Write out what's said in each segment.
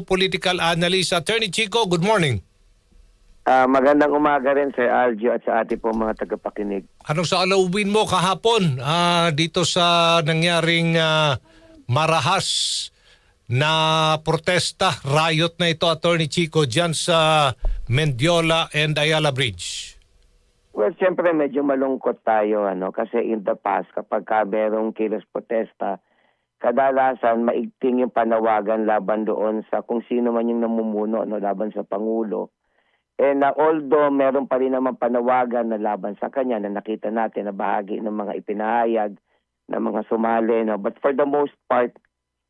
political analyst. Attorney Chico, good morning. Ah, magandang umaga rin Sir Algio at sa ating po mga tagapakinig. Anong sa alawin mo kahapon ah, dito sa nangyaring ah, marahas na protesta, riot na ito, Attorney Chico, dyan sa Mendiola and Ayala Bridge? Well, siyempre medyo malungkot tayo ano kasi in the past kapag ka merong kilos protesta, kadalasan maigting yung panawagan laban doon sa kung sino man yung namumuno no laban sa pangulo. And uh, although meron pa rin naman panawagan na laban sa kanya na nakita natin na bahagi ng mga ipinahayag ng mga sumali no but for the most part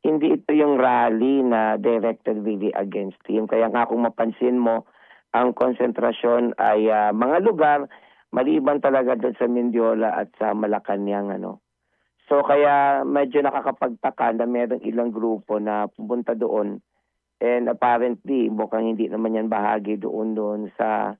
hindi ito yung rally na directed really against him. Kaya nga kung mapansin mo, ang konsentrasyon ay ah, mga lugar maliban talaga doon sa Mindiola at sa Malacanang ano. So kaya medyo nakakapagtaka na mayroong ilang grupo na pumunta doon and apparently mukhang hindi naman yan bahagi doon doon sa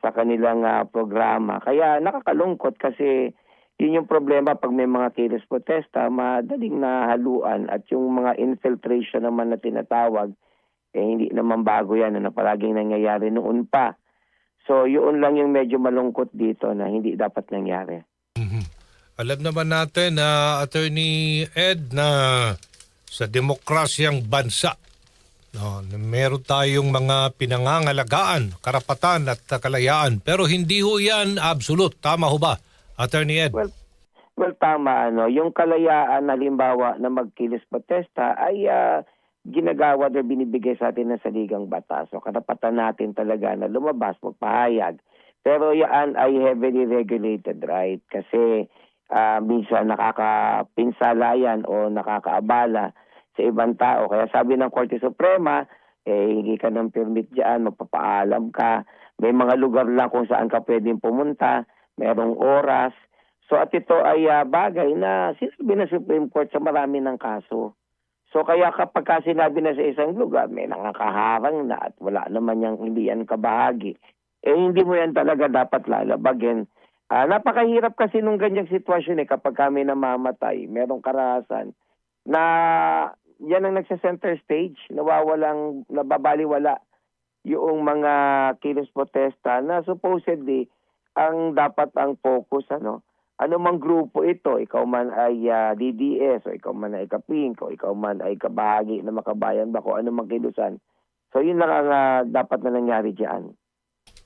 sa kanilang ah, programa. Kaya nakakalungkot kasi yun yung problema pag may mga kilos protesta, madaling nahaluan at yung mga infiltration naman na tinatawag, eh hindi naman bago yan na palaging nangyayari noon pa. So yun lang yung medyo malungkot dito na hindi dapat nangyari. Alam naman natin na Attorney Ed na sa demokrasyang bansa no, na meron tayong mga pinangangalagaan, karapatan at kalayaan pero hindi ho yan absolute. Tama ho ba, Attorney Ed? Well, well tama ano, yung kalayaan halimbawa na magkilos protesta ay ah, ginagawa at binibigay sa atin ng saligang batas. So karapatan natin talaga na lumabas, magpahayag. Pero yan ay heavily regulated, right? Kasi ah, minsan nakakapinsala yan o nakakaabala sa ibang tao. Kaya sabi ng Korte Suprema, eh, hindi ka ng permit dyan, magpapaalam ka. May mga lugar lang kung saan ka pwedeng pumunta, merong oras. So at ito ay ah, bagay na sinabi ng Supreme Court sa marami ng kaso. So kaya kapag ka sinabi na sa isang lugar, may nakakaharang na at wala naman yung hindi yan kabahagi, eh hindi mo yan talaga dapat lalabagin. Ah, napakahirap kasi nung ganyang sitwasyon eh kapag kami namamatay, merong karahasan na yan ang nagsa-center stage, nawawalang, nababaliwala yung mga kilos protesta na supposedly ang dapat ang focus ano ano mang grupo ito ikaw man ay ah, DDS o ikaw man ay kapink o ikaw man ay kabahagi ng makabayan ba kung ano mang kilusan so yun lang ang ah, dapat na nangyari diyan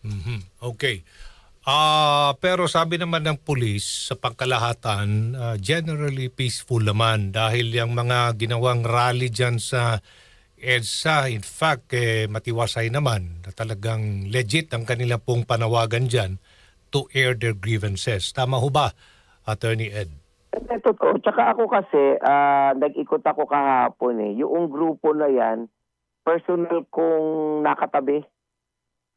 Mhm. Okay. Ah, pero sabi naman ng pulis sa pangkalahatan, ah, generally peaceful naman dahil yung mga ginawang rally diyan sa EDSA, in fact, eh, matiwasay naman na talagang legit ang kanila pong panawagan diyan to air their grievances. Tama ho ba, Attorney Ed? Eh, totoo. Tsaka ako kasi, ah, nag-ikot ako kahapon eh. Yung grupo na yan, personal kong nakatabi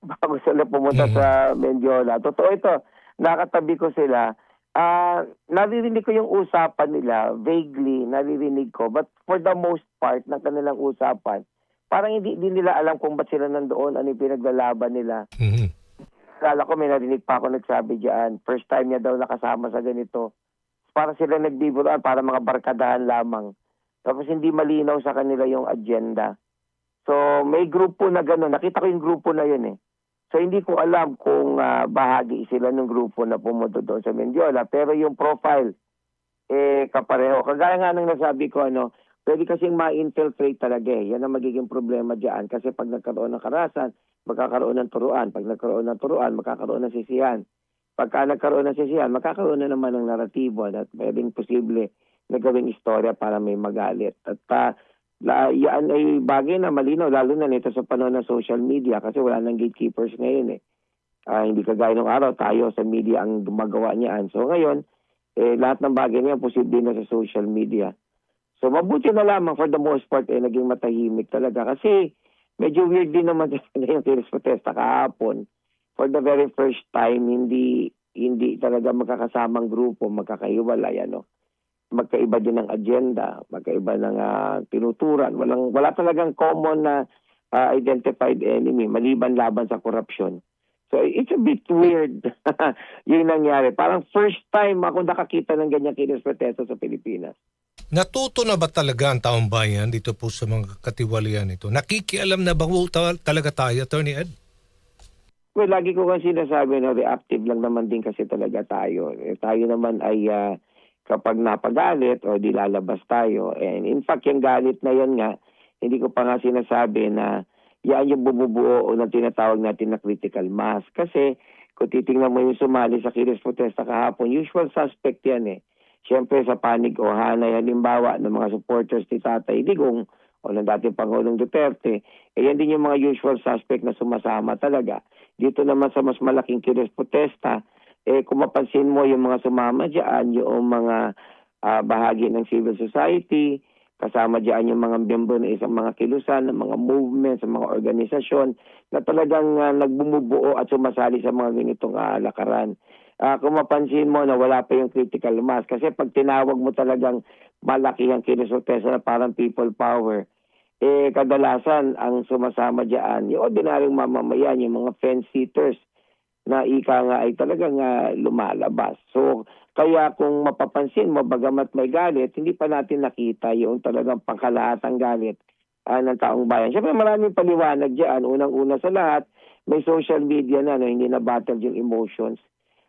bago sila pumunta Mhm. sa Mendiola. Totoo ito. Nakatabi ko sila. Ah, naririnig ko yung usapan nila, vaguely naririnig ko. But for the most part ng kanilang usapan, parang hindi din nila alam kung ba't sila nandoon, ano yung pinaglalaban nila. Mhm. Kala ko may narinig pa ako nagsabi diyan. First time niya daw nakasama sa ganito. Para sila nagbiburuan, para mga barkadahan lamang. Tapos hindi malinaw sa kanila yung agenda. So may grupo na gano'n. Nakita ko yung grupo na yun eh. So hindi ko alam kung ah, bahagi sila ng grupo na pumunta doon sa Mendiola. Pero yung profile, eh kapareho. Kagaya nga ng nasabi ko, ano, pwede kasing ma-infiltrate talaga eh. Yan ang magiging problema dyan. Kasi pag nagkaroon ng karasan, magkakaroon ng turuan. Pag nagkaroon ng turuan, magkakaroon ng sisihan. Pagka nagkaroon ng sisihan, magkakaroon na naman ng naratibo at pwedeng posible na gawing istorya para may magalit. At uh, la, yan ay bagay na malinaw, lalo na nito sa panahon ng social media kasi wala nang gatekeepers ngayon eh. Ah, hindi kagaya ng araw, tayo sa media ang gumagawa niyan. So ngayon, eh, lahat ng bagay niyan posible na sa social media. So mabuti na lamang for the most part eh, naging matahimik talaga kasi medyo weird din naman talaga yung Kiris protesta kahapon. For the very first time, hindi hindi talaga magkakasamang grupo, magkakahiwalay, ano. Magkaiba din ng agenda, magkaiba ng ah, tinuturan. Walang, wala talagang common na ah, identified enemy, maliban laban sa korupsyon. So it's a bit weird yung nangyari. Parang first time ako nakakita ng ganyan kinis protesta sa Pilipinas. Natuto na ba talaga ang taong bayan dito po sa mga katiwalian ito? Nakikialam na ba talaga tayo, Attorney Ed? Well, lagi ko kasi sinasabi na reactive lang naman din kasi talaga tayo. Eh, tayo naman ay ah, kapag napagalit o di lalabas tayo. And in fact, yung galit na yan nga, hindi ko pa nga sinasabi na yan yung bumubuo o na tinatawag natin na critical mass. Kasi kung titingnan mo yung sumali sa Kiris Protesta kahapon, usual suspect yan eh. Siyempre sa panig o hanay halimbawa ng mga supporters ni Tatay Digong o ng dating Pangulong Duterte, eh yan din yung mga usual suspect na sumasama talaga. Dito naman sa mas malaking kilos protesta, eh kung mapansin mo yung mga sumama dyan, yung mga ah, bahagi ng civil society, kasama dyan yung mga miyembro ng isang mga kilusan, ng mga movements, ng mga organisasyon na talagang ah, nagbumubuo at sumasali sa mga ganitong ah, lakaran. Ah, kung mapansin mo na wala pa yung critical mass kasi pag tinawag mo talagang malaki ang kilos protesta na parang people power, eh kadalasan ang sumasama diyan yung ordinaryong mamamayan, yung mga fence sitters na ika nga ay talagang ah, lumalabas. So kaya kung mapapansin mo bagamat may galit, hindi pa natin nakita yung talagang pangkalahatang galit ah, ng taong bayan. Siyempre maraming paliwanag diyan. Unang-una sa lahat, may social media na, no, hindi na battle yung emotions.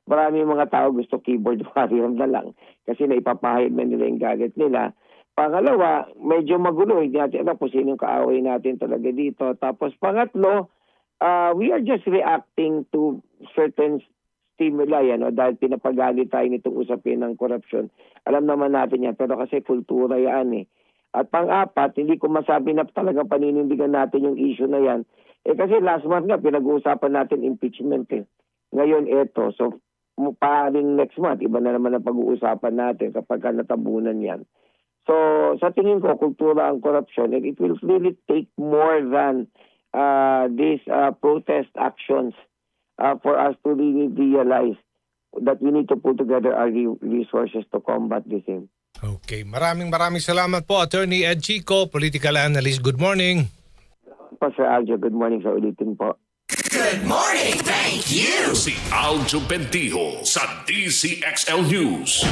Maraming mga tao gusto keyboard warrior na lang kasi naipapahid na nila yung galit nila. Pangalawa, medyo magulo. Hindi natin alam kung sino yung kaaway natin talaga dito. Tapos pangatlo, uh, we are just reacting to certain stimuli ano, dahil pinapagalit tayo nitong usapin ng corruption. Alam naman natin yan, pero kasi kultura yan eh. At pang-apat, hindi ko masabi na talaga paninindigan natin yung issue na yan. Eh kasi last month nga, pinag-uusapan natin impeachment eh. Ngayon eto, so paring next month, iba na naman ang pag-uusapan natin kapag ka natabunan yan. So, sa tingin ko, kultura ang and it will really take more than uh, these uh, protest actions uh, for us to really realize that we need to put together our re- resources to combat this thing. Okay, maraming maraming salamat po, Attorney Ed Chico, political analyst. Good morning. Pa, Sir Aljo, good morning sa ulitin po. Good morning, thank you. Si Aljo Bentijo sa DCXL News.